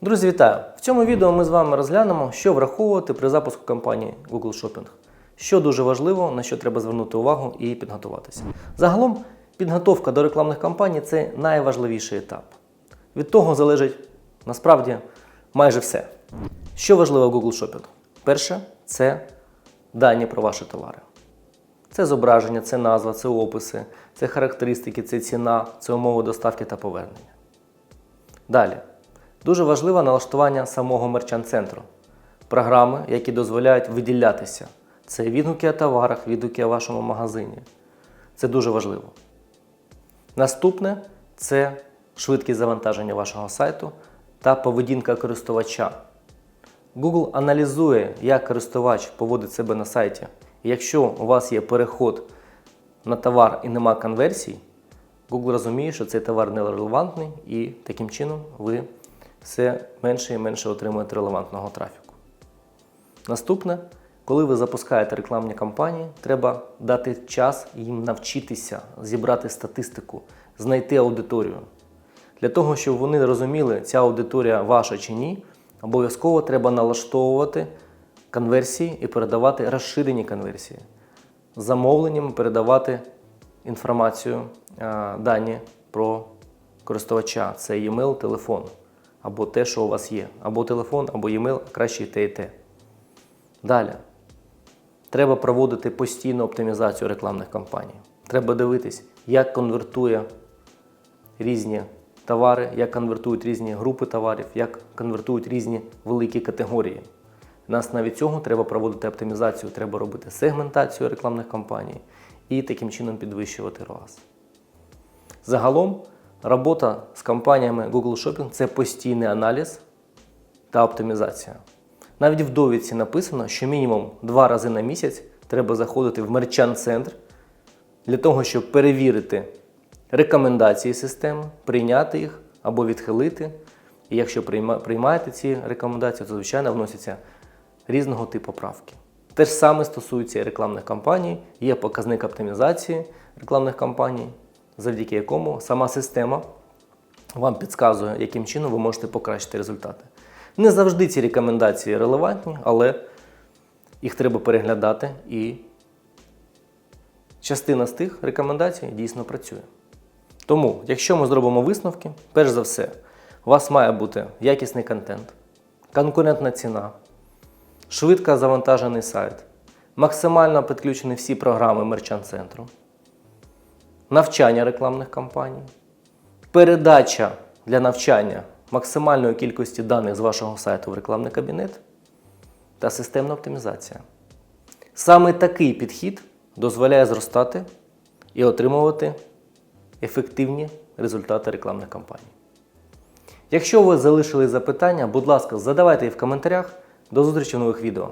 Друзі, вітаю! В цьому відео ми з вами розглянемо, що враховувати при запуску кампанії Google Shopping. Що дуже важливо, на що треба звернути увагу і підготуватися. Загалом, підготовка до рекламних кампаній це найважливіший етап. Від того залежить насправді майже все. Що важливо в Google Shopping? Перше це дані про ваші товари. Це зображення, це назва, це описи, це характеристики, це ціна, це умови доставки та повернення. Далі. Дуже важливе налаштування самого мерчант-центру. Програми, які дозволяють виділятися. Це відгуки о товарах, відгуки о вашому магазині. Це дуже важливо. Наступне це швидкість завантаження вашого сайту та поведінка користувача. Google аналізує, як користувач поводить себе на сайті. Якщо у вас є переход на товар і нема конверсій, Google розуміє, що цей товар не релевантний, і таким чином ви все менше і менше отримуєте релевантного трафіку. Наступне, коли ви запускаєте рекламні кампанії, треба дати час їм навчитися, зібрати статистику, знайти аудиторію. Для того, щоб вони розуміли, ця аудиторія ваша чи ні, обов'язково треба налаштовувати конверсії і передавати розширені конверсії. З замовленнями передавати інформацію, е, дані про користувача. Це e-mail, телефон, або те, що у вас є, або телефон, або e-mail, краще і те, і те. Далі. Треба проводити постійну оптимізацію рекламних кампаній. Треба дивитись, як конвертує різні товари, як конвертують різні групи товарів, як конвертують різні великі категорії. На основі цього треба проводити оптимізацію, треба робити сегментацію рекламних кампаній і таким чином підвищувати ROAS. Загалом, робота з компаніями Google Shopping це постійний аналіз та оптимізація. Навіть в довідці написано, що мінімум два рази на місяць треба заходити в мерчант-центр для того, щоб перевірити рекомендації системи, прийняти їх або відхилити. І якщо приймаєте ці рекомендації, то звичайно вносяться різного типу правки. Те ж саме стосується і рекламних кампаній, є показник оптимізації рекламних кампаній, завдяки якому сама система вам підказує, яким чином ви можете покращити результати. Не завжди ці рекомендації релевантні, але їх треба переглядати і частина з тих рекомендацій дійсно працює. Тому, якщо ми зробимо висновки, перш за все, у вас має бути якісний контент, конкурентна ціна, швидко завантажений сайт, максимально підключені всі програми мерчант-центру, навчання рекламних кампаній, передача для навчання максимальної кількості даних з вашого сайту в рекламний кабінет та системна оптимізація. Саме такий підхід дозволяє зростати і отримувати ефективні результати рекламних кампаній. Якщо ви залишили запитання, будь ласка, задавайте їх в коментарях. До зустрічі в нових відео.